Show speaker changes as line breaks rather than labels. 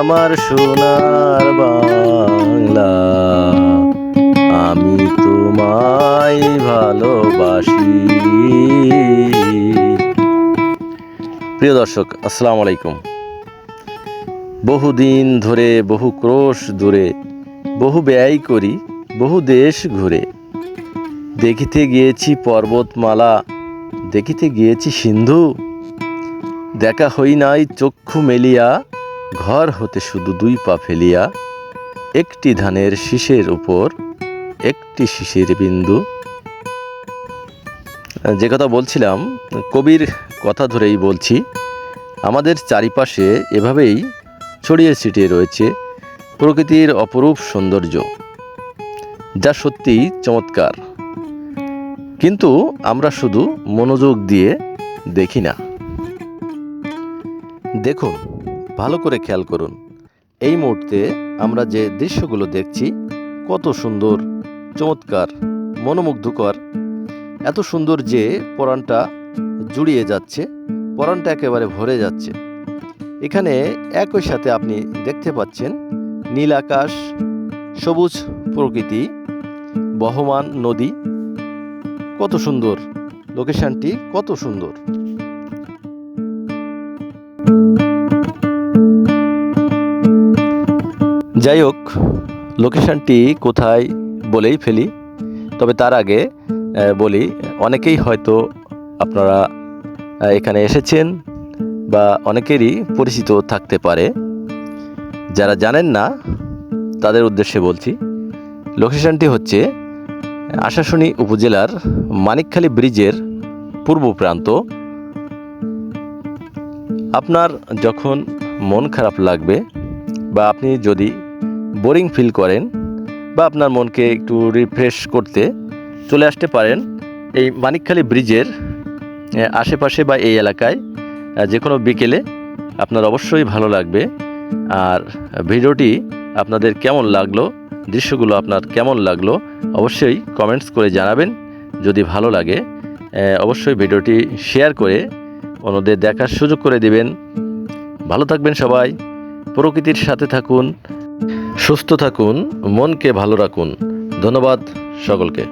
আমার সোনার বাংলা। আমি তোমায় ভালোবাসি। প্রিয় দর্শক, আসসালামু আলাইকুম। বহুদিন ধরে, বহু ক্রোশ দূরে, বহু ব্যয় করি, বহু দেশ ঘুরে। দেখিতে গিয়েছি পর্বতমালা, দেখিতে গিয়েছি সিন্ধু। দেখা হই নাই চক্ষু মেলিয়া ঘর হতে শুধু দুই পা ফেলিয়া একটি ধানের শীষের উপর একটি শিশির বিন্দু। যে কথা বলছিলাম, কবির কথা ধরেই বলছি, আমাদের চারিপাশে এভাবেই ছড়িয়ে ছিটিয়ে রয়েছে প্রকৃতির অপরূপ সৌন্দর্য, যা সত্যিই চমৎকার। কিন্তু আমরা শুধু মনোযোগ দিয়ে দেখি না। দেখুন ভালো করে খেয়াল করুন। এই মুহূর্তে আমরা যে দৃশ্যগুলো দেখছি, কত সুন্দর, চমৎকার, মনোমুগ্ধকর। এত সুন্দর যে পরাণটা জুড়িয়ে যাচ্ছে, পরাণটা একেবারে ভরে যাচ্ছে। এখানে একই সাথে আপনি দেখতে পাচ্ছেন নীল আকাশ, সবুজ প্রকৃতি, বহমান নদী। কত সুন্দর, লোকেশনটি কত সুন্দর। যাই হোক লোকেশনটি কোথায় বলেই ফেলি। তবে তার আগে বলি, অনেকেই হয়তো আপনারা এখানে এসেছেন বা অনেকেরই পরিচিত থাকতে পারে। যারা জানেন না, তাদের উদ্দেশ্যে বলছি লোকেশনটি হচ্ছে আশাশুনি উপজেলার মানিকখালী ব্রিজের পূর্ব প্রান্ত। আপনার যখন মন খারাপ লাগবে বা আপনি যদি বোরিং ফিল করেন বা আপনার মনকে একটু রিফ্রেশ করতে চলে আসতে পারেন। এই মানিকখালী ব্রিজের আশেপাশে বা এই এলাকায় যে কোনো বিকেলে আপনার অবশ্যই ভালো লাগবে। আর ভিডিওটি আপনাদের কেমন লাগল, দৃশ্যগুলো আপনার কেমন লাগল, অবশ্যই কমেন্টস করে জানাবেন। যদি ভালো লাগে অবশ্যই ভিডিওটি শেয়ার করে অন্যদের দেখার সুযোগ করে দিবেন। ভালো থাকবেন সবাই, প্রকৃতির সাথে থাকুন সুস্থ থাকুন মনকে ভালো রাখুন। ধন্যবাদ সকলকে।